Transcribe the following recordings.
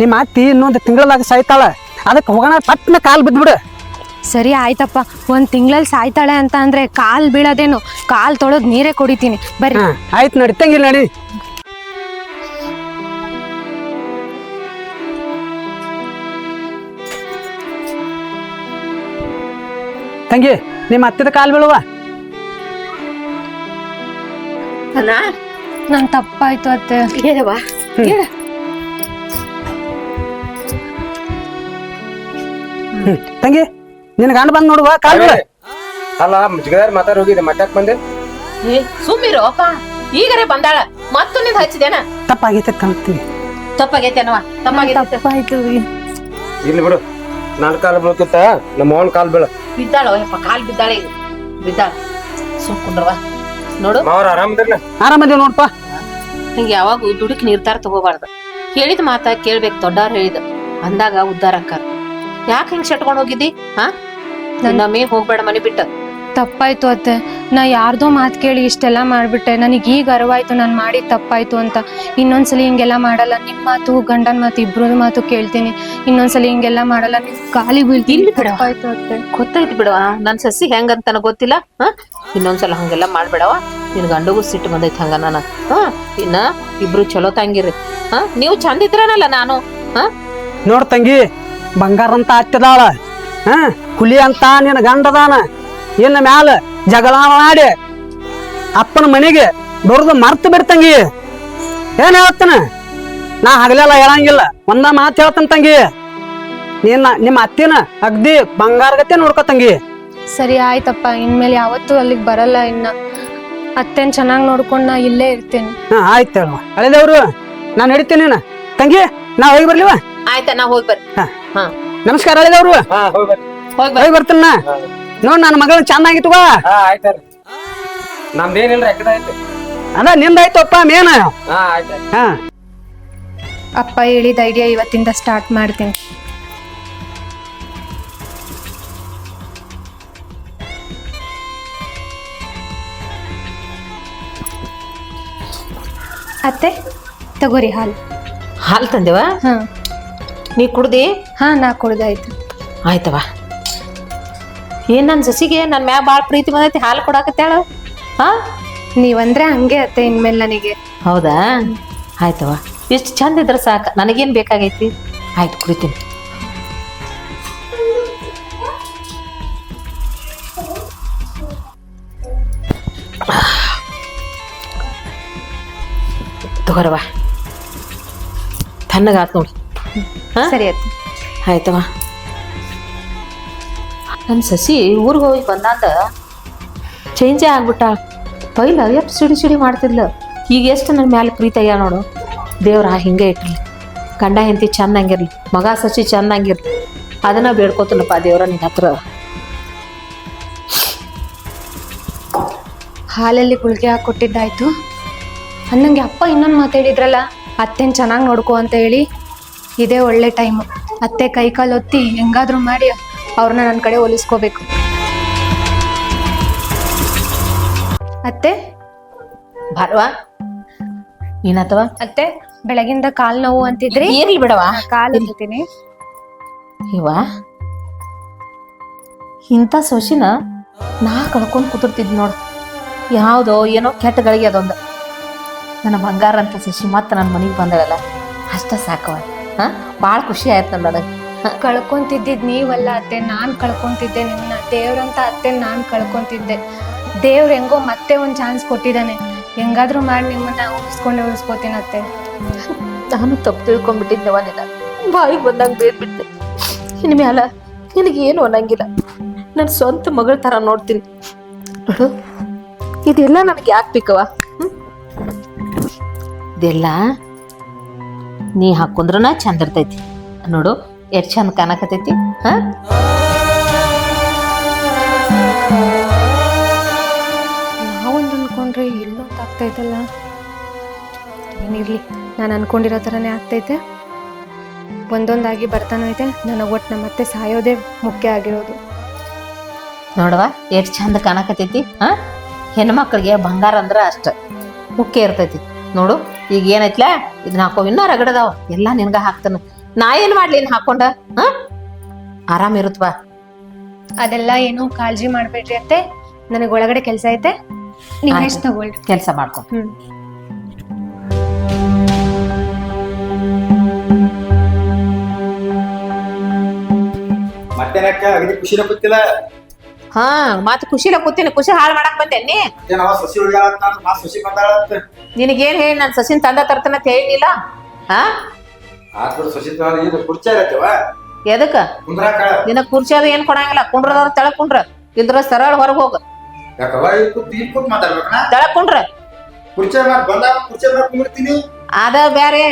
ನಿಮ್ಮ ಅತ್ತಿ ಇನ್ನೊಂದು ತಿಂಗಳದಾಗ ಸಾಯ್ತಾಳ. ಅದಕ್ಕೆ ಹೋಗೋಣ ಪಟ್ನ ಕಾಲ್ ಬಿದ್ಬಿಡು ಸರಿ ಆಯ್ತಪ್ಪ ಒಂದ್ ತಿಂಗಳಲ್ಲಿ ಸಾಯ್ತಾಳೆ ಅಂತ ಅಂದ್ರೆ ಕಾಲ್ ಬೀಳೋದೇನು? ಕಾಲ್ ತೊಳೆದ್ ನೀರೇ ಕುಡಿತೀನಿ. ಬರ್ರಿ. ಹಾ ಆಯ್ತು ನಡಿ ತಂಗಿ ನಡಿ. ತಂಗಿ ನಿಮ್ಮ ಹತ್ತಿರ ಕಾಲ್ ಬೀಳುವ? ಅಣ್ಣ. ನನ್ ತಪ್ಪಾಯ್ತು ಅತ್ತೆ. ಹೇಳವಾ ಹೇಳ. ತಂಗಿ ನಿನ್ ಗಂಡ ಬಂದ್ ನೋಡುವ ಕಾಲ್ ಬೀಳ ಅಲ್ಲ ಮುಜುಗಾರ್ ಮಾತಾಡ್ ಹೋಗಿದೆ ಮಟ್ಟಾಕ್ ಬಂದೆ. ಏ ಸುಮ್ಮಿರು ಅಪ್ಪ. ಈಗರೆ ಬಂದಾಳ. ಮತ್ತು ನಿಂದ ಹಚ್ಚಿದೇನ ತಪ್ಪಾಗೈತೆ ಕಲ್ತೀವಿ ತಪ್ಪಾಗೈತೇನವ ತಪ್ಪಾಗೈತೆ ತಪ್ಪಾಯ್ತು ಇರ್ಲಿ ಬಿಡು. ನನ್ನ ಕಾಲ್ ಬೀಳ್ತಿತ್ತ ನಮ್ಮ ಅವನ ಕಾಲ್ ಬೀಳ. ಬಿದ್ದಾಳ ಯಪ್ಪ ಕಾಲ್ ಬಿದ್ದಾಳೆ ಈಗ ಬಿದ್ದಾಳ. ಸುಮ್ ಕುಂಡ್ರವ ನೋಡು. ಅವ್ರ ಆರಾಮದಿರ್ಲ ಆರಾಮದೇವ್ ನೋಡ್ಪ. ಹಿಂಗೆ ಯಾವಾಗ ದುಡುಕ್ ನಿರ್ಧಾರ ತಗೋಬಾರ್ದು. ಹೇಳಿದ ಮಾತ ಕೇಳ್ಬೇಕು ದೊಡ್ಡವ್ರು ಹೇಳಿದ. ಅಂದಾಗ ಉದ್ಧಾರ ಅಕ್ಕಾರ ಯಾಕೆ ಹಿಂಗ್ ಶಟ್ಕೊಂಡ್ ಹೋಗಿದ್ದಿ? ಹಾ? ನಮ್ಮೇ ಹೋಗ್ಬೇಡ ಮನೆ ಬಿಟ್ಟು. ತಪ್ಪಾಯ್ತು ಅತ್ತೆ. ನಾ ಯಾರ್ದೋ ಮಾತು ಕೇಳಿ ಇಷ್ಟೆಲ್ಲ ಮಾಡ್ಬಿಟ್ಟೆ. ನನಗೆ ಈಗ ಅರಿವಾಯ್ತು ನಾನು ಮಾಡಿ ತಪ್ಪಾಯ್ತು ಅಂತ. ಇನ್ನೊಂದ್ಸಲಿ ಹಿಂಗೆಲ್ಲ ಮಾಡಲ್ಲ. ನಿಮ್ಮ ಮಾತು ಗಂಡನ ಮಾತು ಇಬ್ರದ್ದು ಮಾತು ಕೇಳ್ತೀನಿ. ಇನ್ನೊಂದ್ಸಲಿ ಹಿಂಗೆಲ್ಲ ಮಾಡಲ್ಲ. ನಿಮ್ ಕಾಲಿಗೆ ಬೀಳ್ತೀನಿ. ತಪ್ಪಾಯ್ತು ಅತ್ತೆ. ಗೊತ್ತಾಯ್ತು ಬಿಡವ ನನ್ನ ಸಸಿ ಹೆಂಗಂತನ ಗೊತ್ತಿಲ್ಲ ಹಾ? ಇನ್ನೊಂದ್ಸಲ ಹಂಗೆಲ್ಲ ಮಾಡ್ಬೇಡವ ನಿನ್ ಗಂಡಗೂ ಸಿಟ್ಟು ಬಂದೈತೆ ಹಂಗ ನಾನು. ಹಾ? ಇನ್ನ ಇಬ್ರು ಚಲೋ ತಂಗಿರಿ. ಹಾ? ನೀವು ಚಂದ ಇದ್ರನಲ್ಲ ನಾನು ಹಾ? ನೋಡ್ ತಂಗಿ ಬಂಗಾರ ಅಂತ ಹತ್ತಿದಾಳ ಹಾ ಹುಲಿ ಅಂತ ನಿನ್ನ ಗಂಡದಾನ. ಇನ್ನು ಮ್ಯಾಲ ಜಗಳ ಮಾಡಿ ಅಪ್ಪನ ಮನೆಗೆ ದೊಡ್ದು ಮರ್ತು ಬಿಡ್ತಂಗಿ. ಏನ್ ಹೇಳ್ತಾನ? ನಾ ಹಗಲೆಲ್ಲ ಹೇಳಂಗಿಲ್ಲ. ಒಂದ ಮಾತು ಹೇಳ್ತಾನ ತಂಗಿ. ನಿನ್ನ ನಿಮ್ಮ ಅತ್ತಿನ ಅಗ್ದಿ ಬಂಗಾರಗತ್ತೆ ನೋಡ್ಕೊ ತಂಗಿ. ಸರಿ ಆಯ್ತಪ್ಪ ಇನ್ಮೇಲೆ ಯಾವತ್ತೂ ಅಲ್ಲಿಗೆ ಬರಲ್ಲ ಇನ್ನ. ಅತ್ತೆನ್ ಚೆನ್ನಾಗಿ ನೋಡ್ಕೊಂಡು ನಾ ಇಲ್ಲೇ ಇರ್ತೇನೆ. ಹಾ ಆಯ್ತು ಹೇಳುವ. ಹಳೆದೇವ್ರು ನಾನು ಹಿಡಿತೀನಿ ನೀನು. ತಂಗಿ ನಾ ಹೋಗಿ ಬರ್ಲಿವ? ಆಯ್ತಾ ನಾ ಹೋಗಿ ಬರ್ರಿ ಹ. ನಮಸ್ಕಾರ ಹೇಳಿದವ್ರು. ಹಾ ಹೋಗಿ ಬರ್ತೀನ ನಾ. ನೋಡ್ ನನ್ನ ಮಗಳನ್ನ ಚೆನ್ನಾಗಿತ್ತು ಹಾ ಆಯ್ತಾರ್ರಿ ನಮ್ದೇನಿಲ್ರಿ ಅದ ನಿಂದಾಯ್ತಪ್ಪ ಮೇನ. ಹಾ ಅಪ್ಪ ಹೇಳಿದ ಐಡಿಯಾ ಇವತ್ತಿಂದ ಸ್ಟಾರ್ಟ್ ಮಾಡ್ತೀನಿ. ಅತ್ತೆ ತಗೋರಿ ಹಾಲು. ಹಾಲು ತಂದೆವಾ? ಹಾ. ನೀ ಕುಡ್ದಿ? ಹಾ ನಾ ಕುಡ್ದಾಯ್ತು ಆಯ್ತವ? ಏನ್ ನನ್ನ ಸಸಿಗೆ? ನನ್ನ ಮ್ಯಾ ಬಾಳ ಪ್ರೀತಿ ಬಂದೈತಿ ಹಾಲು ಕೊಡಾಕತ್ತಾಳ ಹಾ? ನೀವಂದ್ರೆ ಹಂಗೆ ಅತ್ತೆ ಇನ್ಮೇಲೆ ನನಗೆ. ಹೌದಾ? ಆಯ್ತವ? ಎಷ್ಟು ಚಂದ ಇದ್ರ ಸಾಕ. ನನಗೇನ್ ಬೇಕಾಗೈತಿ? ಆಯ್ತು ಕುಡಿತೀನಿ. ತಗೋರವ ತಣ್ಣಗಾತ್ ನೋಡಿ. ಸರಿ ಆಯ್ತು. ಆಯ್ತವ ನನ್ನ ಸಸಿ ಊರಿಗೆ ಹೋಗಿ ಬಂದಾಂದ ಚೇಂಜೇ ಆಗ್ಬಿಟ್ಟ. ಪೈಲ ಎಷ್ಟು ಸಿಡಿ ಸಿಡಿ ಮಾಡ್ತಿದ್ಲು. ಈಗ ಎಷ್ಟು ನನ್ನ ಮ್ಯಾಲೆ ಪ್ರೀತಯ್ಯ ನೋಡು. ದೇವ್ರ ಹಿಂಗೆ ಇಟ್ಟಿರ್ಲಿ ಗಂಡ ಹೆಂಡತಿ ಚಂದಂಗಿರ್ಲಿ ಮಗ ಸಸಿ ಚಂದಂಗಿರ್ಲಿ. ಅದನ್ನ ಬೇಡ್ಕೋತನಪ್ಪ ದೇವ್ರ ನಿನ್ನ ಹತ್ರ. ಹಾಲಲ್ಲಿ ಗುಳಿಗೆ ಹಾಕಿ ಕೊಟ್ಟಿದ್ದಾಯ್ತು. ಅನ್ನಂಗೆ ಅಪ್ಪ ಇನ್ನೊಂದು ಮಾತಾಡಿದ್ರಲ್ಲ ಅತ್ತೆನ ಚೆನ್ನಾಗಿ ನೋಡ್ಕೋ ಅಂತ ಹೇಳಿ. ಇದೇ ಒಳ್ಳೆ ಟೈಮು ಅತ್ತೆ ಕೈ ಕಾಲು ಒತ್ತಿ ಹೆಂಗಾದ್ರೂ ಮಾಡಿ ಅವ್ರನ್ನ ನನ್ನ ಕಡೆ ಒಲಿಸ್ಕೋಬೇಕು ಅತ್ತೆ? ಬಾರವಾ ಏನತ್ತವ ಅತ್ತೆ ಬೆಳಗಿಂದ ಕಾಲ್ ನೋವು ಅಂತಿದ್ರಿ? ಇರ್ಲಿ ಬಿಡವ ಕಾಲ್ ಇರ್ತೀನಿ ಇವ ಇಂಥ ಸೊಸಿನ ನಾ ಕಳ್ಕೊಂಡು ಕೂತಿರ್ತಿದ್ ನೋಡು. ಯಾವುದೋ ಏನೋ ಕೆಟ್ಟ ಗಳಿಗೆ ಅದೊಂದು. ನನ್ನ ಬಂಗಾರ ಅಂತ ಸಸಿ ಮತ್ತೆ ನನ್ನ ಮನೆಗೆ ಬಂದಳಲ್ಲ. ಅಷ್ಟ ಸಾಕವ ಹಾ? ಭಾಳ ಖುಷಿ ಆಯ್ತು ನನಗೆ. ಕಳ್ಕೊಂತಿದ್ದಿದ್ ನೀವಲ್ಲ ಅತ್ತೆ ನಾನು ಕಳ್ಕೊಂತಿದ್ದೆ ನಿಮ್ಮನ್ನ ದೇವ್ರಂತ ಅತ್ತೆ ನಾನು ಕಳ್ಕೊಂತಿದ್ದೆ. ದೇವ್ರು ಹೆಂಗೋ ಮತ್ತೆ ಒಂದು ಚಾನ್ಸ್ ಕೊಟ್ಟಿದ್ದಾನೆ. ಹೆಂಗಾದ್ರೂ ಮಾಡಿ ನಿಮ್ಮನ್ನ ಉಳಿಸ್ಕೊಂಡೆ ಉಳಿಸ್ಕೋತೀನಿ ಅತ್ತೆ. ನಾನು ತಪ್ಪು ತಿಳ್ಕೊಂಡ್ಬಿಟ್ಟಿದ್ದೆವ ನಿನ್ನ. ಬಾಯಿಗೆ ಬಂದಾಗ ಬೇಡ್ಬಿಟ್ಟೆ ಇನ್ನು ನಿನಗೆ ನಿನಗೇನು ಅನ್ನಂಗಿಲ್ಲ. ನನ್ನ ಸ್ವಂತ ಮಗಳ ಥರ ನೋಡ್ತೀನಿ. ನೋಡು ಇದೆಲ್ಲ ನನಗೆ ಯಾಕೆ ಬೇಕವ? ಇದೆಲ್ಲ ನೀ ಹಾಕೊಂಡ್ರನ ಚಂದ ಇರ್ತೈತಿ. ನೋಡು ಎಷ್ಟು ಚಂದ ಕಾಣಕತ್ತೈತಿ ಹಾಂ? ನಾವೊಂದು ಅನ್ಕೊಂಡ್ರೆ ಇಲ್ಲೊಂದು ಆಗ್ತೈತಲ್ಲ? ಏನಿರಲಿ ನಾನು ಅನ್ಕೊಂಡಿರೋ ಥರನೇ ಆಗ್ತೈತೆ. ಒಂದೊಂದಾಗಿ ಬರ್ತಾನೈತೆ ನನಗೆ ಒಟ್ಟು ನಮ್ಮ ಮತ್ತೆ ಸಾಯೋದೇ ಮುಖ್ಯ ಆಗಿರೋದು. ನೋಡವ ಎಷ್ಟು ಚಂದ ಕಾಣಕತ್ತೈತಿ ಹಾಂ? ಹೆಣ್ಮಕ್ಳಿಗೆ ಬಂಗಾರ ಅಂದ್ರೆ ಅಷ್ಟ ಮುಖ್ಯ ಇರ್ತೈತಿ. ನೋಡು ಈಗ ಏನೈತ್ಲಾ? ಇದನ್ನ ಹಾಕೋ ಇನ್ನೂ ರಗಡದಾವ ಎಲ್ಲ ನಿನ್ಗ ಹಾಕ್ತಾನ. ನಾ ಏನ್ ಮಾಡ್ಲಿ ಇನ್ ಹಾಕೊಂಡ? ಹ? ಆರಾಮ್ ಇರುತ್ತ ಬಾ. ಅದೆಲ್ಲ ಏನು ಕಾಳಜಿ ಮಾಡ್ಬೇಡ್ರಿ ಅತ್ತೆ. ನನಗೆ ಒಳಗಡೆ ಕೆಲಸ ಐತೆ. ನೀವು ಆಯ್ತು. ಎಷ್ಟು ತಗೊಳ್ರಿ ಕೆಲ್ಸ ಮಾಡ್ಕೊ. ಹ್ಮ್. ಮತ್ತೇನಕ್ಕ? ಅಗದಿ ಖುಷಿನ ಗೊತ್ತಿಲ್ಲ ಹಾ ಮತ್ತೆ ಖುಷಿಲ ಕೂತೀನಿ ಖುಷಿ ಹಾಳು ಮಾಡಕ್ ಬಂದೇನಿ ಏನ್ ಅವ ಸಸಿ ಉಳ್ಯಾಳತ್ತ ಮಾ ಸಸಿ ಬಂದಾಳತ್ತ ನಿನಗೇನ್ ಹೇಳಿ ನಾನು ಸಸಿನ್ ತಂದ ತರ್ತನ ಅಂತ ಹೇಳಿಲ್ಲ? ಹಾ? ಆತ್ಬಿಡು ಸಸಿ ತಂದ ಇದು ಕುರ್ಚಿ ಇರತ್ತವ ಎದಕ್ಕ? ಕುಂದ್ರಾಕ ನಿನ ಕುರ್ಚಿ ಅದು ಏನ್ ಕೊಡಂಗಿಲ್ಲ ಕುಂಡ್ರದವ್ರ ತಳ ಕುಂಡ್ರ. ಇದ್ರ ಸರಳ ಹೊರಗೆ ಹೋಗ. ಯಾಕವ ಕೂತ್ ಕೂತ್ ಮಾತಾಡ್ಬೇಕನ ಕುಂಡ್ರ. ಕುರ್ಚಿ ಮಾತ್ ಬಂದಾಗ ಕುರ್ಚಿ ಮೇಲೆ ಕುಂದಿರ್ತೀನಿ. ಅದ ಬ್ಯಾರೆ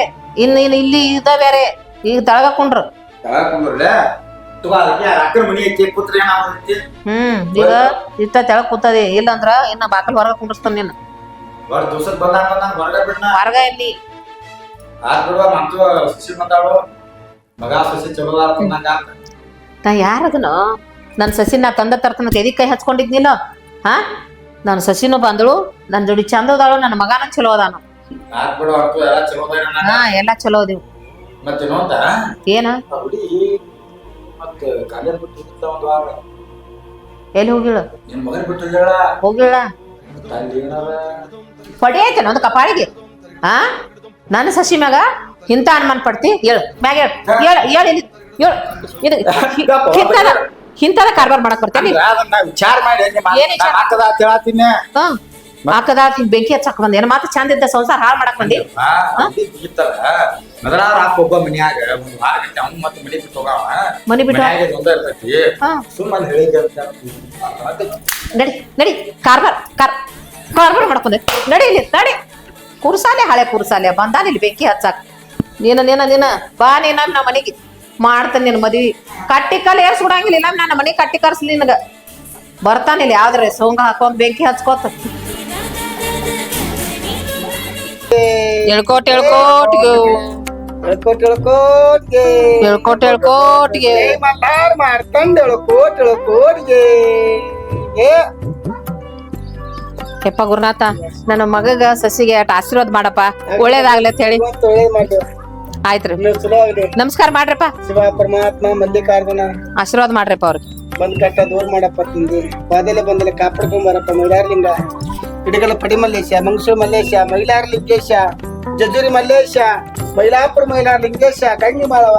ಇನ್ ಇನ್ ಇಲ್ಲಿ ಇದ ಬ್ಯಾರೆ ಈಗ ತಳಗ ಕುಂಡ್ರ. ತಗೋ ಅದಕ್ಕೆ ಅಕ್ಕನ ಮನಿ ಐತಿ ಕೂತ್ರೆ ಏನಾಗುತ್ತೆ ಹ್ಮ್ ಈಗ ಇತ್ತ ತೆಳಗ್ ಕೂತದೆ ಇಲ್ಲಂದ್ರ ಇನ್ನ ಬಾಕಲ್ ಹೊರಗ ಕುಂಡ್ರಸ್ತಾನ ನಿನ್ನ ಬರ್ ಬಂದಾಗ ಬಂದಾಗ ಹೊರಗೆ ಬಿಡ್ನ? ಹೊರಗ ಇಲ್ಲಿ ಆತ್ ಬಿಡುವ ಮಂತು ಸಸಿ ಬಂದಾಳು. ಮಗ ಸಸಿ ಚಲೋ ಆಡ್ತಂದಂಗ ನಾ ಯಾರದನ ನನ್ನ ಸಸಿ ನಾ ತಂದ ತರ್ತನ ಎದಿ ಕೈ ಹಚ್ಕೊಂಡಿದ್ನಿಲ್ಲ ಹಾ? ನನ್ನ ಸಸಿನೂ ಬಂದಳು ನನ್ನ ಜೋಡಿ ಚಂದ ಅದಾಳು ನನ್ನ ಮಗನ ಚಲೋ ಅದಾನು. ಆತ್ ಬಿಡು ಎಲ್ಲ ಚಲೋ ಹಾ ಎಲ್ಲಾ ಚಲೋ ಅದೇವು. ಮತ್ತೆ ಏನ? ಹುಡುಗಿ ಮತ್ತೆ ಕಾಲೇಜ್ ಬಿಟ್ಟು ಹೋಗಿದ್ದ ಒಂದು ವಾರ. ಎಲ್ಲಿ ಹೋಗಿಳು? ನಿನ್ ಮಗನ್ ಬಿಟ್ಟು ಹೋಗ್ಯಾಳ ಹೋಗಿಳ ಅಲ್ಲಿ ಏನಾರ? ಒಂದು ಕಪಾಳಿಗೆ. ಹಾ ನನ್ನ ಸಸಿ ಮ್ಯಾಗ ಇಂತ ಅನುಮಾನ ಪಡ್ತಿ? ಹೇಳು. ಮ್ಯಾಗ ಹೇಳು. ಹೇಳು ಹೇಳು ಹೇಳು. ಇದು ಇಂಥದ ಇಂಥದ ಕಾರ್ಬಾರ್ ಮಾಡಕ್ ಬರ್ತೇನೆ ವಿಚಾರ ಮಾಡಿ ಏನ್ ವಿಚಾರ? ಹಾಕದ ಅಂತ ಹೇಳತ್ತೀನಿ. ಹ್ಮ್ ಹಾಕದ ಬೆಂಕಿ ಹಚ್ಚಾಕ ಬಂದೆ. ಏನ್ ಮಾತು ಚಂದ ಇದ್ದ ಸಂಸಾರ ಹಾಳು ಮಾಡಕ್ ಬಂದಿ? ಮೊದಲಾರ ಒಬ್ಬ ಮನ್ಯಾಗ ಒಂದ್ ವಾರ ಗಂಟೆ ಅವ್ನ್ ಮತ್ತೆ ಮನಿ ಬಿಟ್ಟು ಹೋಗಾವ. ಮನಿ ಬಿಟ್ಟು ಮನ್ಯಾಗ ಒಂದ ಇರ್ತೈತಿ. ಸುಮ್ಮನೆ ಹೇಳಿದ ನಡಿ ನಡಿ. ಕಾರ್ಬಾರ್ ಕಾರ್. ಕಾರ್ಬಾರ್ ಮಾಡ್ಕೊಂಡೆ. ನಡಿ ಇಲ್ಲಿ ನಡಿ. ಕುರ್ಸಾಲೆ ಹಳೆ ಕುರ್ಸಾಲೆ. ಬಂದಾನ ಇಲ್ಲಿ ಬೆಂಕಿ ಹಚ್ಚಾಕ. ನೀನ ನೀನ ನೀನ. ಬಾ ನೀನ ನಮ್ಮ ಮನೆಗೆ. ಮಾಡ್ತಾನೆ ನಿನ್ನ ಮದ್ವಿ. ಕಟ್ಟಿ ಕಲ್ ಏರ್ಸ್ ಬಿಡಂಗಿಲ್ಲ ಇಲ್ಲ ನನ್ನ ಮನೆಗೆ ಕಟ್ಟಿ ಕರ್ಸ್ಲಿ ನಿನಗ. ಬರ್ತಾನಿಲ್ಲ ಯಾವ್ದ್ರ ಸೋಂಗ ಹಾಕೊಂಡ್ ಬೆಂಕಿ ಹಚ್ಕೋತ. ಎಳ್ಕೋಟ್ ಎಳ್ಕೋಟ್ಗೆ. ಎಳ್ಕೋಟ್ ಎಳ್ಕೋಟ್ಗೆ. ಎಳ್ಕೋಟ್ ಎಳ್ಕೋಟ್ಗೆ. ಮಲ್ಲಾರ್ ಮಾಡ್ಕೊಂಡ್ ಎಳ್ಕೋಟ್ ಎಳ್ಕೋಟ್ಗೆ. ಏ. ಕೆಪ್ಪ ಗುರುನಾಥ ನನ್ನ ಮಗಗ ಸಸಿಗೆ ಅಟ್ ಆಶೀರ್ವಾದ ಮಾಡಪ್ಪ. ಒಳ್ಳೇದಾಗ್ಲಿ ಅಂತ ಹೇಳಿ. ಆಯ್ತ್ರಿ. ನಮಸ್ಕಾರ ಮಾಡ್ರಪ್ಪ. ಶಿವ ಪರಮಾತ್ಮ ಮಲ್ಲಿಕಾರ್ಜುನ. ಆಶೀರ್ವಾದ ಮಾಡ್ರಪ್ಪ ಅವ್ರಿಗೆ. ಬಂದ್ ಕಟ್ಟ ದೂರ ಮಾಡಪ್ಪ ತಿಂದು. ಬಾದಲೆ ಬಂದಲೆ ಕಾಪಾಡ್ಕೊಂಡ್ ಬರಪ್ಪ ಮೈಲಾರ್ಲಿಂಗ. ಹಿಡಗಲ ಪಡಿ ಮಲ್ಲೇಶ ಮಂಗಸೂರು ಮಲ್ಲೇಶ ಮೈಲಾರ ಲಿಂಗೇಶ ಜಜೂರಿ ಮಲ್ಲೇಶ ಮೈಲಾಪುರ ಮೈಲಾರ ಲಿಂಗೇಶ ಗಂಗಿ ಮಾಳವ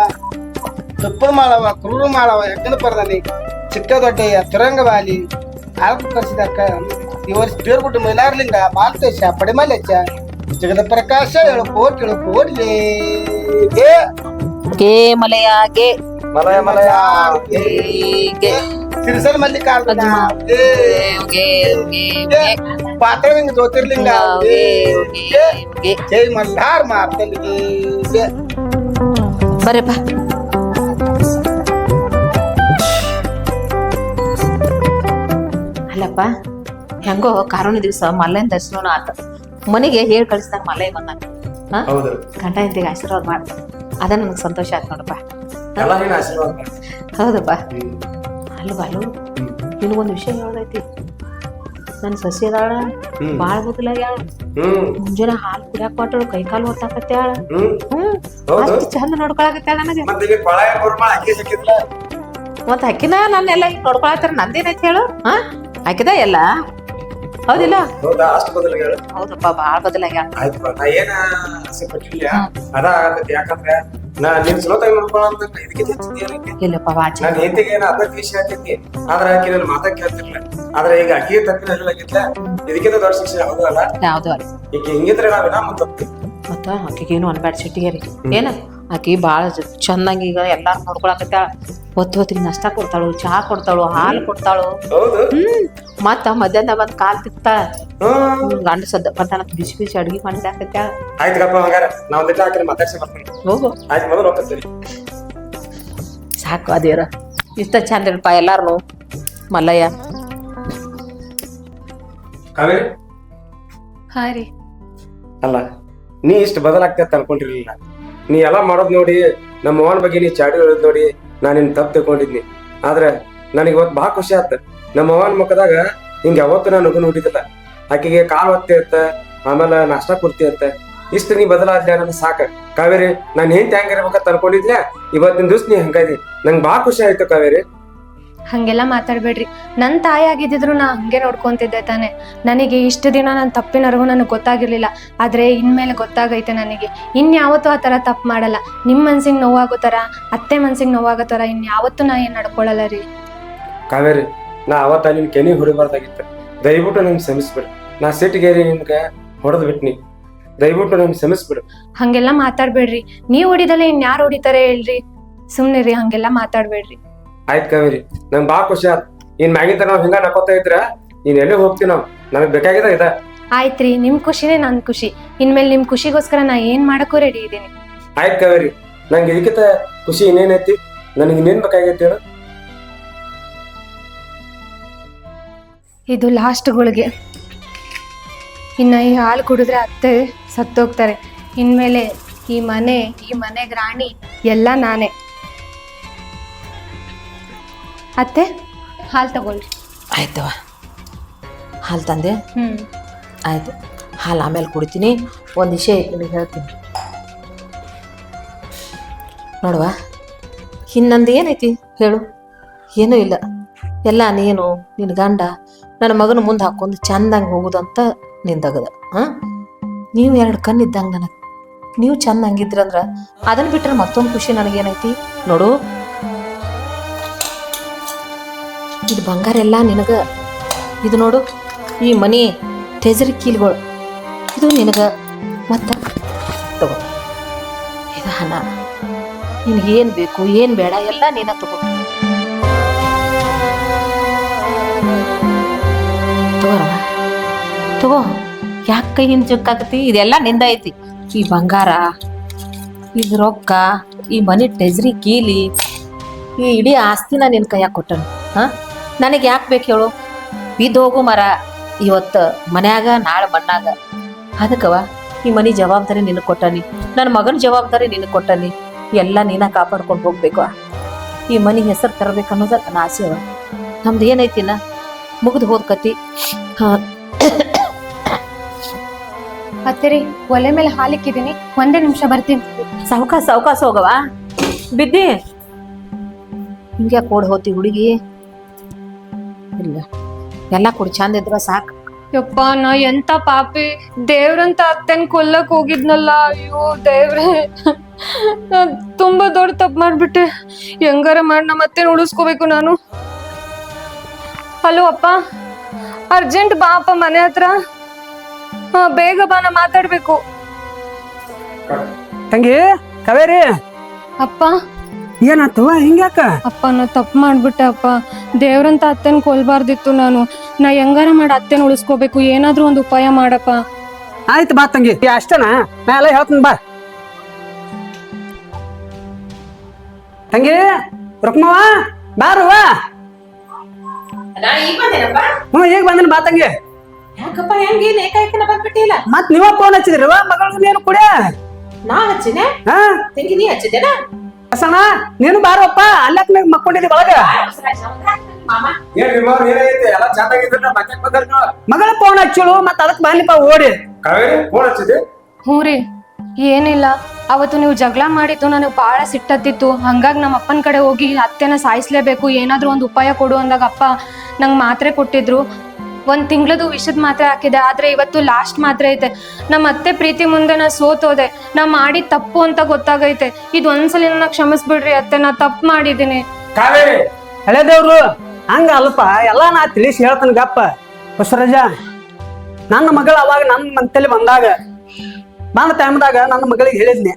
ತುಪ್ಪ ಮಾಳವ ಕ್ರೂರು ಮಾಳವ ಎಕ್ಕನ ಪರದಲ್ಲಿ ಚಿಕ್ಕ ದೊಡ್ಡಯ್ಯ ತುರಂಗವಾಲಿ ಆಲ್ಪ ಕರ್ಸಿದಕ್ಕ ಇವರು ಬೇರ್ಬಿಟ್ಟು ಮೈಲಾರಲಿಂಗ ಮಾಲ್ತೇಶ ಪಡಿಮಲ್ಲೇಶ ಜಗದ ಪ್ರಕಾಶ ಹೇಳು ಕೋಟ್ ಹೇಳು ಕೋಟ್ಗೆ ಗೆ. ಮಲಯ ಗೆ. ಮಲಯ ಮಲಯ ಗೆ. ಗೆ. ಸಿರಿಸಲ್ ಮಲ್ಲಿಕಾರ್ಜುನ. ಪಾತ್ರಲಿಂಗ ಜ್ಯೋತಿರ್ಲಿಂಗ ಜೈ ಮಲ್ಲಾರ್ ಮಾರ್ತಲಿಗೆ ಬರ್ರಪ್ಪ ಅಲ್ಲಪ್ಪ ಹೆಂಗೋ ಕಾರಣ ದಿವಸ ಮಲ್ಲಯ್ಯನ ದರ್ಶನ ಆತ. ಮನೆಗೆ ಹೇಳಿ ಕಳಿಸ್ದಾಗ ಮಲ್ಲಯ್ಯ ಬಂದ. ಗಂಟ ಇಂತಿಗೆ ಆಶೀರ್ವಾದ ಮಾಡ್ತಾರೆ ಅದ ನನಗೆ ಸಂತೋಷ ಆಯ್ತು ನೋಡಪ್ಪ. ಹೌದಪ್ಪ. ಅಲ್ಲ ಬಾಲು. ನಿನಗೊಂದು ವಿಷಯ ಹೇಳೋದೈತಿ. ನನ್ನ ಸಸಿ ಹ್ಮ್. ಬಾಳ ಬದಲಾಗ್ಯಾಳ. ಮುಂಜಾನೆ ಹಾಲು ಕುಡಿಯಾಕ ಕೊಟ್ಟಳು ಕೈ ಕಾಲು ಹೊತ್ತಾಕತ್ಯಾಳ. ಅಷ್ಟು ಚಂದ ನೋಡ್ಕೊಳಕತ್ಯಾಳ ನನಗೆ. ಮತ್ತೆ ಈಗ ನನ್ನ ಅಕ್ಕಿನ ನನ್ನೆಲ್ಲ ಹಿಂಗ್ ನೋಡ್ಕೊಳತ್ತಾರ ನಂದೇನೈತಿ ಹೇಳು? ಹಾ? ಅಕ್ಕಿದ ಎಲ್ಲ? ಹೌದಿಲ್ಲ? ಹೌದಪ್ಪ ಬಾಳ ಬದಲಾಗ್ಯಾಳ. ಅದ ಆಗತ್ತೆ ಯಾಕಂದ್ರೆ ನಾ ನೀನ್ ಚಲೋ ತಾಯಿ ನೋಡ್ಕೊಳ್ಳೋ ಇದಕ್ಕೆ ಹೆಚ್ಚಿಗೆ ಏನೈತಿ ಇಲ್ಲಪ್ಪ ವಾಚಿ ನಾನು ಹೆಂಡತಿಗೆ ಏನೋ ಅದ ವಿಷಯ ಆಗ್ತೈತಿ ಆದ್ರೆ ಆಕಿ ನನ್ನ ಮಾತಾ ಕೇಳ್ತಿರ್ಲಿಲ್ಲ. ಆದ್ರೆ ಈಗ ಅಕ್ಕಿ ತಪ್ಪಿನ ಹೇಳಿಲ್ಲ ಇದಕ್ಕಿಂತ ದೊಡ್ಡ ಶಿಕ್ಷೆ ಯಾವ್ದು ಅಲ್ಲ. ಈಗ ಹಿಂಗಿದ್ರೆ ನಾವ್ ವಿನಾಮ ತಪ್ಪಿ ಮತ್ತ ಆಕಿಗೇನು ಅನ್ಬೇಡ ಸಿಟ್ಟಿಗೆರಿ ಏನು? ಆಕೆ ಭಾಳ ಚಂದಂಗ ಈಗ ಎಲ್ಲಾರು ನೋಡ್ಕೊಳಕತ್ತಾಳ ಹೊತ್ತು ಹೊತ್ತಿಗೆ ನಷ್ಟ ಕೊಡ್ತಾಳು ಚಹಾ ಕೊಡ್ತಾಳು ಹಾಲು ಕೊಡ್ತಾಳು. ಹೌದು. ಹ್ಮ್. ಮತ್ತ ಮಧ್ಯಾಹ್ನ ಬಂದ್ ಕಾಲ್ ತಿಕ್ತಾಳ ಗಂಡ ಸದ್ದ ಬರ್ತಾನ ಬಿಸಿ ಬಿಸಿ ಅಡ್ಗಿ ಮಾಡಿದಾಕತ್ತಾಳ ಆಯ್ತು ಗಪ್ಪ ಹಂಗಾರ ನಾ ಒಂದಿಟ್ಟು ಹಾಕಿ ಮಾತಾಡ್ಸಿ ಬರ್ತೀನಿ. ಹೋಗು. ಆಯ್ತು ಮೊದಲು ಹೋಗ್ತೀನಿ ಸಾಕು ಅದೇರ ಇಷ್ಟ ಚಂದ ಇರಪ್ಪ ಎಲ್ಲಾರು ಮಲ್ಲಯ್ಯ. ಕಾವೇರಿ? ಹಾ ರೀ. ಅಲ್ಲ. ನೀ ಇಷ್ಟು ಬದಲಾಗ್ತೈತೆ ಅನ್ಕೊಂಡಿರ್ಲಿಲ್ಲ. ನೀ ಎಲ್ಲ ಮಾಡೋದ್ ನೋಡಿ, ನಮ್ಮ ಅವನ ಬಗ್ಗೆ ನೀ ಚಾಡಿ ಹೇಳೋದ್ ನೋಡಿ ನಾನು ನಿನ್ ತಪ್ಪು ತಿಳ್ಕೊಂಡಿದ್ನಿ. ಆದ್ರೆ ನನಗೆ ಇವತ್ತು ಬಹಳ ಖುಷಿ ಆತ. ನಮ್ಮ ಅವನ ಮುಖದಾಗ ಹಿಂಗೆ ಯಾವತ್ತು ನಾನು ನಗು ನೋಡಿದಿಲ್ಲ ಆಕೆಗೆ ಕಾಲು ಒತ್ತಿ ಇತ್ತ ಆಮೇಲೆ ನಾಷ್ಟ ಕೊಡ್ತಿ ಅಂತ, ಇಷ್ಟು ನೀ ಬದಲಾದ್ಲೆ ನನ್ ಸಾಕ. ಕಾವೇರಿ, ನಾನು ಏನ್ ಹೆಂಗಿರ್ಬೇಕಂತ ಅನ್ಕೊಂಡಿದ್ಲ ಇವತ್ತಿನ ದಿವ್ಸ ನೀ ಹಂಗಾಗಿ ನಂಗೆ ಬಾ ಖುಷಿ ಆಯ್ತು ಕಾವೇರಿ. ಹಂಗೆಲ್ಲ ಮಾತಾಡ್ಬೇಡ್ರಿ. ನನ್ನ ತಾಯಿ ಆಗಿದ್ದಿದ್ರು ನಾ ಹಂಗೆ ನೋಡ್ಕೊಂತಿದ್ದೆ ತಾನೆ. ನನಗೆ ಇಷ್ಟು ದಿನ ನನ್ನ ತಪ್ಪಿನವರೆಗೂ ನನಗೆ ಗೊತ್ತಾಗಿರ್ಲಿಲ್ಲ. ಆದ್ರೆ ಇನ್ಮೇಲೆ ಗೊತ್ತಾಗೈತೆ ನನಗೆ. ಇನ್ಯಾವತ್ತೂ ಆ ಥರ ತಪ್ಪು ಮಾಡಲ್ಲ. ನಿಮ್ಮ ಮನ್ಸಿಗೆ ನೋವಾಗೋ ಥರ ಅತ್ತೆ ಮನ್ಸಿಗೆ ನೋವಾಗೋ ಥರ ಇನ್ಯಾವತ್ತೂ ನಾ ಏನು ನಡ್ಕೊಳ್ಳಲ್ಲ ರೀ. ಕಾವೇರಿ ನಾ ಅವತ್ತ ನಿಮ್ ಕೆನಿ ಹೊಡಿಬಾರ್ದಾಗಿತ್ತು ದಯವಿಟ್ಟು ನನ್ ಕ್ಷಮಿಸ್ಬಿಡು. ನಾ ಸಿಟ್ಟಿಗೇರಿ ನಿಮ್ಗೆ ಹೊಡೆದ್ ಬಿಟ್ನಿ. ದಯವಿಟ್ಟು ನನ್ ಕ್ಷಮಿಸ್ಬಿಡು. ಹಂಗೆಲ್ಲ ಮಾತಾಡ್ಬೇಡ್ರಿ. ನೀವ್ ಹೊಡಿದಲ್ಲ ಇನ್ಯಾರು ಹೊಡಿತಾರೆ ಹೇಳ್ರಿ. ಸುಮ್ನೆ ರೀ ಹಂಗೆಲ್ಲ ಮಾತಾಡ್ಬೇಡ್ರಿ. ಆಯ್ತ್ ಕಾವೇರಿ. ನಂಗೆ ಭಾಳ ಖುಷಿ ಆತ್. ಇನ್ ಮ್ಯಾಗಿಂದ ನಾವ್ ಹಿಂಗ ನಕೋತ ಇದ್ರ ನೀನ್ ಎಲ್ಲಿ ಹೋಗ್ತೀವಿ ನಾವು? ನಮಗೆ ಬೇಕಾಗಿದ ಇದ. ಆಯ್ತ್ರಿ ನಿಮ್ ಖುಷಿನೇ ನನ್ ಖುಷಿ. ಇನ್ಮೇಲೆ ನಿಮ್ ಖುಷಿಗೋಸ್ಕರ ನಾ ಏನ್ ಮಾಡಕ್ಕೂ ರೆಡಿ ಇದ್ದೀನಿ ಆಯ್ತ್ ಕಾವೇರಿ. ನಂಗೆ ಇದಕ್ಕಿಂತ ಖುಷಿ ಇನ್ನೇನೈತಿ ನನಗೆ ಇನ್ನೇನ್ ಬೇಕಾಗೈತಿ ಹೇಳು? ಇದು ಲಾಸ್ಟ್ ಗುಳಿಗೆ. ಇನ್ನ ಈ ಹಾಲು ಕುಡಿದ್ರೆ ಅತ್ತೆ ಸತ್ತೋಗ್ತಾರೆ. ಇನ್ಮೇಲೆ ಈ ಮನೆ ಈ ಮನೆ ರಾಣಿ ಎಲ್ಲ ನಾನೇ. ಅತ್ತೆ? ಹಾಲು ತಗೊಳ್ರಿ ಆಯ್ತವ ಹಾಲು ತಂದೆ? ಹ್ಮ್. ಆಯ್ತು. ಹಾಲು ಆಮೇಲೆ ಕುಡಿತೀನಿ. ಒಂದು ವಿಷಯ ಹೇಳ್ತೀನಿ. ನೋಡುವ ಇನ್ನೊಂದು ಏನೈತಿ ಹೇಳು? ಏನೂ ಇಲ್ಲ. ಎಲ್ಲ ನೀನು ನಿನ್ನ ಗಂಡ ನನ್ನ ಮಗನ ಮುಂದೆ ಹಾಕೊಂಡು ಚಂದಂಗೆ ಹೋಗುದಂತ ನಿಂದಾಗದ ಹಾಂ? ನೀವು ಎರಡು ಕಣ್ಣಿದ್ದಂಗೆ ನನಗೆ. ನೀವು ಚಂದ ಹಂಗಿದ್ರಂದ್ರೆ ಅದನ್ನ ಬಿಟ್ಟರೆ ಮತ್ತೊಂದು ಖುಷಿ ನನಗೇನೈತಿ ನೋಡು. ಇದು ಬಂಗಾರ ಎಲ್ಲ ನಿನಗೆ. ಇದು ನೋಡು, ಈ ಮನಿ ಟೆಜರಿ ಕೀಲ್ಗಳು. ಇದು ನಿನಗೆ. ಮತ್ತ ತಗೋ. ಇದು ಹಣ. ನಿನಗೆ ಏನು ಬೇಕು, ಏನು ಬೇಡ, ಎಲ್ಲ ನೀನ ತಗೋ. ತಗೋರವ ತಗೋ. ಯಾಕೆ ಕೈ ಹಿಂದೆ ಜುಕ್ಕಾಕತಿ ಇದೆಲ್ಲ ನಿಂದ ಐತಿ. ಈ ಬಂಗಾರ, ಇದು ರೊಕ್ಕ, ಈ ಮನಿ ಟೆಜ್ರಿ ಕೀಲಿ, ಈ ಇಡೀ ಆಸ್ತಿನ ನಿನ್ನ ಕೈಯಾಗ ಕೊಟ್ಟನು. ಹಾಂ? ನನಗೆ ಯಾಕೆ ಬೇಕು ಹೇಳು? ಬಿದ್ದೋಗು ಹೋಗು ಮರ. ಇವತ್ತು ಮನ್ಯಾಗ ನಾಳೆ ಮಣ್ಣಾಗ. ಅದಕ್ಕವ ಈ ಮನಿ ಜವಾಬ್ದಾರಿ ನಿನಗೆ ಕೊಟ್ಟನಿ. ನನ್ನ ಮಗನ ಜವಾಬ್ದಾರಿ ನಿನಗೆ ಕೊಟ್ಟನಿ. ಎಲ್ಲ ನೀನ ಕಾಪಾಡ್ಕೊಂಡು ಹೋಗ್ಬೇಕು ಈ ಮನಿ ಹೆಸರು ತರಬೇಕು ಅನ್ನೋದು ನನ್ನ ಆಸೆ ಅವ ನಮ್ದು ಏನೈತಿನ ಮುಗಿದು ಹೋದ ಕತಿ. ಹಾಂ. ಅತ್ತೆರಿ ಒಲೆ ಮೇಲೆ ಹಾಲಿಕ್ಕಿದ್ದೀನಿ ಒಂದೇ ನಿಮಿಷ ಬರ್ತೀನಿ. ಸಾವಕಾಶ ಸಾವಕಾಶ ಹೋಗವಾ ಬಿದ್ದಿ. ಹಿಂಗೆ ಕೋಡ್ ಹೋತಿ ಹುಡುಗಿ? ಇಲ್ಲ. ಎಲ್ಲ ಕುಡಿ ಚಂದ ಇದ್ರ ಸಾಕು. ಯಪ್ಪ ನಾ ಎಂತ ಪಾಪಿ. ದೇವ್ರಂತ ಅತ್ತೆನ್ ಕೊಲ್ಲಕ್ ಹೋಗಿದ್ನಲ್ಲ ಅಯ್ಯೋ ದೇವ್ರೆ. ತುಂಬಾ ದೊಡ್ಡ ತಪ್ಪು ಮಾಡ್ಬಿಟ್ಟೆ. ಹೆಂಗಾರ ಮಾಡಿ ನಮ್ಮ ಅತ್ತೆನ ಉಳಿಸ್ಕೋಬೇಕು ನಾನು? ಹಲೋ ಅಪ್ಪ. ಅರ್ಜೆಂಟ್ ಬಾ ಅಪ್ಪ ಮನೆ ಹತ್ರ. ಹಾ ಬೇಗ ಬಾ ನಾ ಮಾತಾಡ್ಬೇಕು. ತಂಗಿ ಕಾವೇರಿ. ಅಪ್ಪ. ಏನಾತು ಹಿಂಗ್ಯಾಕ? ಅಪ್ಪ ನಾ ತಪ್ಪು ಮಾಡ್ಬಿಟ್ಟೆ ಅಪ್ಪ. ದೇವ್ರಂತ ಅತ್ತೆನ ಕೊಲ್ಬಾರ್ದಿತ್ತು ನಾನು. ನಾ ಹೆಂಗಾರ ಮಾಡಿ ಅತ್ತೆನ ಉಳಿಸ್ಕೋಬೇಕು? ಏನಾದ್ರೂ ಒಂದು ಉಪಾಯ ಮಾಡಪ್ಪ. ಆಯ್ತು ಬಾ ತಂಗಿ. ಈ ಅಷ್ಟೇನಾ? ನಾ ಎಲ್ಲ ಹೇಳ್ತೀನಿ ಬಾ. ತಂಗಿ ರುಕ್ಮವ ಬಾರುವ ಹ್ಞೂ ಈಗ ಬಂದಿನ ಬಾ ತಂಗಿ. ಯಾಕಪ್ಪ ಹೆಂಗೇನು ಏಕಾಏಕನ ಬಂದ್ಬಿಟ್ಟಿಲ್ಲ? ಮತ್ ನೀವ ಫೋನ್ ಹಚ್ಚಿದ್ರವ ಮಗಳ ನೀನು ಕುಡಿಯ? ನಾ ಹಚ್ಚಿದೆ ಹಾ? ತಂಗಿ ನೀ ಹಚ್ಚಿದ್ದೇನ? ಬಸಣ್ಣ ನೀನು ಬಾರಪ್ಪ ಅಲ್ಲಕ್ ಮಕ್ಕೊಂಡಿದ್ದಿ ಒಳಗ. ಮಗಳ ಫೋನ್ ಹಚ್ಚಳು ಮತ್ತ ಅದಕ್ ಬರ್ಲಿಪ್ಪ ಓಡಿ. ಹ್ಞೂ ರೀ. ಏನಿಲ್ಲ. ಅವತ್ತು ನೀವು ಜಗಳ ಮಾಡಿದ್ದು ನನಗೆ ಭಾಳ ಸಿಟ್ಟತ್ತಿತ್ತು ಹಂಗಾಗಿ ನಮ್ಮ ಅಪ್ಪನ ಕಡೆ ಹೋಗಿ ಅತ್ತೆನ ಸಾಯಿಸ್ಲೇಬೇಕು. ಏನಾದರೂ ಒಂದು ಉಪಾಯ ಕೊಡು ಅಂದಾಗ ಅಪ್ಪ ನಂಗೆ ಮಾತ್ರೆ ಕೊಟ್ಟಿದ್ರು. ಒಂದು ತಿಂಗಳದು ವಿಷದ ಮಾತ್ರೆ ಹಾಕಿದೆ ಆದರೆ ಇವತ್ತು ಲಾಸ್ಟ್ ಮಾತ್ರೆ ಐತೆ. ನಮ್ಮ ಅತ್ತೆ ಪ್ರೀತಿ ಮುಂದೆ ನಾ ಸೋತೋದೆ ನಾ ಮಾಡಿ ತಪ್ಪು ಅಂತ ಗೊತ್ತಾಗೈತೆ. ಇದು ಒಂದ್ಸಲ ನನ್ನ ಕ್ಷಮಿಸ್ಬಿಡ್ರಿ ಅತ್ತೆ ನಾ ತಪ್ಪು ಮಾಡಿದ್ದೀನಿ. ಕಾವೇರಿ! ಹಳೆ ದೇವ್ರು ಹಂಗ ಅಲ್ಪ ಎಲ್ಲ ನಾ ತಿಳಿಸಿ ಹೇಳ್ತಾನೆ ಗಪ್ಪ. ಬಸವರಾಜ ನನ್ನ ಮಗಳು ಅವಾಗ ನನ್ನ ಮಂತಲ್ಲಿ ಬಂದಾಗ ಬಂದ ಟೈಮ್ದಾಗ ನನ್ನ ಮಗಳಿಗೆ ಹೇಳಿದ್ನಿ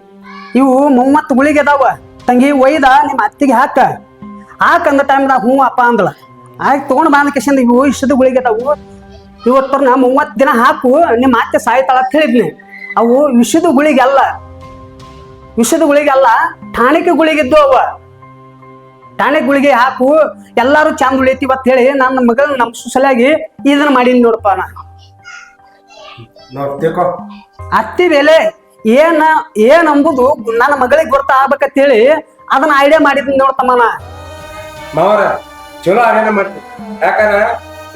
ಇವು ಮೂವತ್ತು ಗುಳಿಗೆ ಅದಾವ ತಂಗಿ ಒಯ್ದ ನಿಮ್ಮ ಅತ್ತಿಗೆ ಹಾಕ. ಹಾಕಂದ ಟೈಮ್ದಾಗ ಹ್ಞೂ ಅಪ್ಪ ಅಂದಳ. ಆಯ್ತು ತೊಗೊಂಡು ಬಂದ ಕಿಶನ್ ಇವು ಇಷ್ಟದ ಗುಳಿಗೆ ಅದಾವು. ಇವತ್ತು ನಾ ಮೂವತ್ತು ದಿನ ಹಾಕು ನಿಮ್ಮ ಅತ್ತೆ ಸಾಯ್ತಾಳ ಅಂತ ಹೇಳಿದ್ನಿ. ಅವು ವಿಷದ ಗುಳಿಗೆ ಅಲ್ಲ. ವಿಷದ ಗುಳಿಗೆ ಅಲ್ಲ ಠಾಣಿಕೆ ಗುಳಿಗಿದ್ದು ಅವ. ಠಾಣೆ ಗುಳಿಗೆ ಹಾಕು ಎಲ್ಲಾರು ಚಂದ ಉಳಿತಿ ಇವತ್ತು ಹೇಳಿ ನನ್ನ ಮಗಳ ನಮ್ಮ ಸುಸಲಾಗಿ ಇದನ್ನ ಮಾಡೀನಿ ನೋಡಪ್ಪ ನಾನು ಅತ್ತಿ ಬೆಲೆ ಏನ ಏನ್ ಅಂಬುದು ನನ್ನ ಮಗಳಿಗೆ ಗೊತ್ತ ಆಗ್ಬೇಕಂತ ಹೇಳಿ ಅದನ್ನ ಐಡಿಯಾ ಮಾಡಿದ್ನಿ ನೋಡ್ತಮ್ಮ ನಾ ಚಲೋ ಆಗೇನ ಮಾಡ್ತೀನಿ ಯಾಕಂದ್ರೆ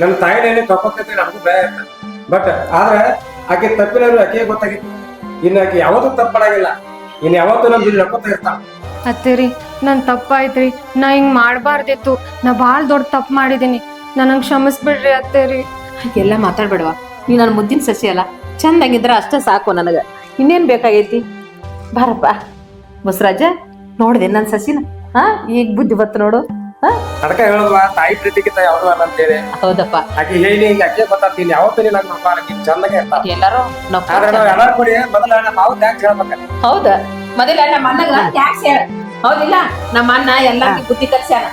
ನನ್ನ ತಾಯಿನೇನೆ ಕಳ್ಕೊತೈತಿ ನಮಗೂ ಭಯ ಇರ್ತದೆ ಬಟ್ ಆದ್ರೆ ಆಕೆ ತಪ್ಪಿನವ್ರು ಆಕೆ ಗೊತ್ತಾಗಿತ್ತು. ಇನ್ನು ಆಕೆ ಯಾವತ್ತೂ ತಪ್ಪಾಗಿಲ್ಲ ಇನ್ ಯಾವತ್ತೂ ನಮ್ ಇಲ್ಲಿ ನಡ್ಕೊತಾ ಇರ್ತಾಳ. ಅತ್ತೇರಿ ನನ್ ತಪ್ಪಾಯ್ತ್ರಿ. ನಾ ಹಿಂಗ್ ಮಾಡ್ಬಾರ್ದಿತ್ತು. ನಾ ಬಾಳ್ ದೊಡ್ಡ ತಪ್ಪು ಮಾಡಿದೀನಿ. ನನಗ್ ಕ್ಷಮಿಸ್ಬಿಡ್ರಿ ಅತ್ತೇರಿ ಎಲ್ಲ ಮಾತಾಡ್ಬೇಡವ ನೀ ನನ್ನ ಮುದ್ದಿನ ಸಸಿ ಅಲ್ಲ. ಚಂದಾಗಿದ್ರ ಅಷ್ಟೇ ಸಾಕು ನನಗೆ. ಇನ್ನೇನ್ ಬೇಕಾಗೈತಿ? ಬಾರಪ್ಪ. ಬಸರಾಜ ನೋಡ್ದೆ ನನ್ನ ಸಸಿನ. ಹಾ ಈಗ ಬುದ್ಧಿ ಬತ್ತು ನೋಡು. ಅದಕ್ಕ ಹೇಳೋದ್ವಾ ತಾಯಿ ಪ್ರೀತಿಗಿಂತ ಯಾವ್ದು ಅಲ್ಲ ಅಂತೇಳಿ. ಹೌದಪ್ಪ. ಆಕಿ ಹೇಳಿ ಹಿಂಗ ಅಕ್ಕಿ ಗೊತ್ತಾಗ್ತೀನಿ ಯಾವತ್ತೂ ನೀನ್ ಹಂಗ ಮಾಡ್ಬಾರ ಆಕಿ ಚಂದಗೆ ಇರ್ತಾರೆ ಎಲ್ಲಾರು ನಾವ್ ಆದ್ರೆ ನಾವ್ ಎಲ್ಲಾರು ಕೂಡಿ ಮೊದಲ ಅವ್ರು ಥ್ಯಾಂಕ್ಸ್ ಹೇಳ್ಬೇಕ ಹೌದ. ಮೊದಲ ನಮ್ಮ ಅಣ್ಣಗ ಟ್ಯಾಕ್ಸ್ ಹೇಳ. ಹೌದಿಲ್ಲ? ನಮ್ಮ ಅಣ್ಣ ಎಲ್ಲಾರ್ಗಿ ಬುದ್ಧಿ ಕಲ್ಸ್ಯಾನ.